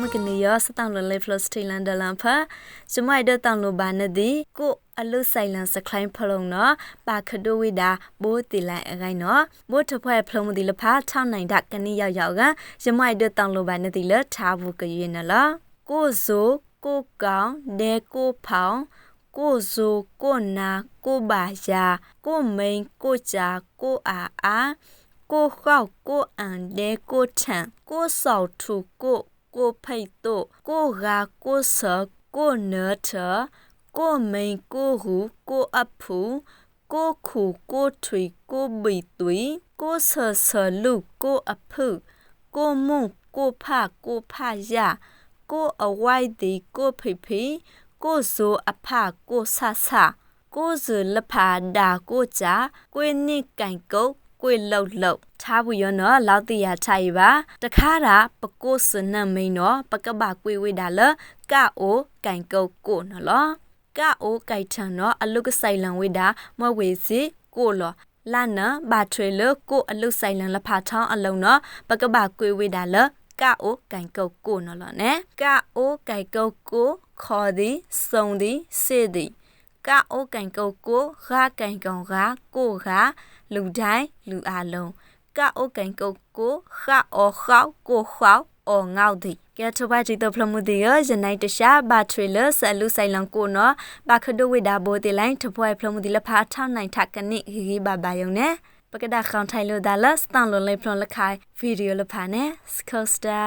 မကနေရစတောင်းလလေဖလစတီလန်ဒလန်ဖာကျမိုက်ဒတောင်းလဘာနဒီကိုအလုဆိုင်လန်စခလိုင်းဖလုံနော်ပါခဒိုဝိဒါဘိုးတီလိုင်အကိုင်းနော်ဘိုးထဖွဲ့ဖလုံမဒီလဖာ6နိုင်ဒကနီရောက်ရောက်ကကျမိုက်ဒတောင်းလဘာနဒီလထားဘူးကရွေးနော်ကိုဇိုကိုကောင်ဒဲကိုဖောင်ကိုဇိုကိုနာကိုပါယာကိုမိန်ကိုကြာကိုအာအာကိုခောက်ကိုအန်ဒဲကိုထန်ကိုဆောက်ထူကို ကိုဖိတ်တို့ကိုဂါကိုဆာကိုနော်ထကိုမိန်ကိုဟူကိုအဖူကိုခုကိုထွေကိုဘီသွေကိုဆာဆာလူကိုအဖုကိုမုံကိုဖကိုဖရကိုအဝိုက်ဒီကိုဖိဖိကိုဇိုအဖကိုဆဆကိုဇလဖာဒါကိုကြကိုနိကန်ကုတ် ကိုလောက်လောက်ထားဘူးရောနော်လောက်တရချိုင်ပါတခါတာပကိုစနမိန်နော်ပကပကွေဝေဒါလကအိုကန်ကုတ်ကိုနော်လောကအိုကိုက်ထန်နော်အလုကဆိုင်လန်ဝေဒါမဝေစီကိုလောလာနဘာထွေလကိုအလုဆိုင်လန်လဖာထောင်းအလုံးနော်ပကပကွေဝေဒါလကအိုကန်ကုတ်ကိုနော်လောနဲကအိုကန်ကုတ်ကိုခေါ်သည်စုံသည်စေသည် ကအိုကန်ကုတ်ကိုဂါကန်ကောင်ဂါကိုဂါလူတိုင်းလူအလုံးကအိုကန်ကုတ်ကိုခါအောခေါကိုခေါအောငေါသည်ကဲထဘကြည့်တော့ဖလမှုဒီရဇနိုင်တရှာဘာထရီလဆလူဆိုင်လန်ကိုနော်ဘာခဒိုဝိဒါဘိုတီလိုင်းထပွဲဖလမှုဒီလဖာထောင်းနိုင်ထကနိဟီဟီဘာဘာယုံနေပကဒခေါန်ထိုင်လို့ဒါလစတန်လိုလေးဖလွန်လခိုင်ဗီဒီယိုလဖာနေစကောစတာ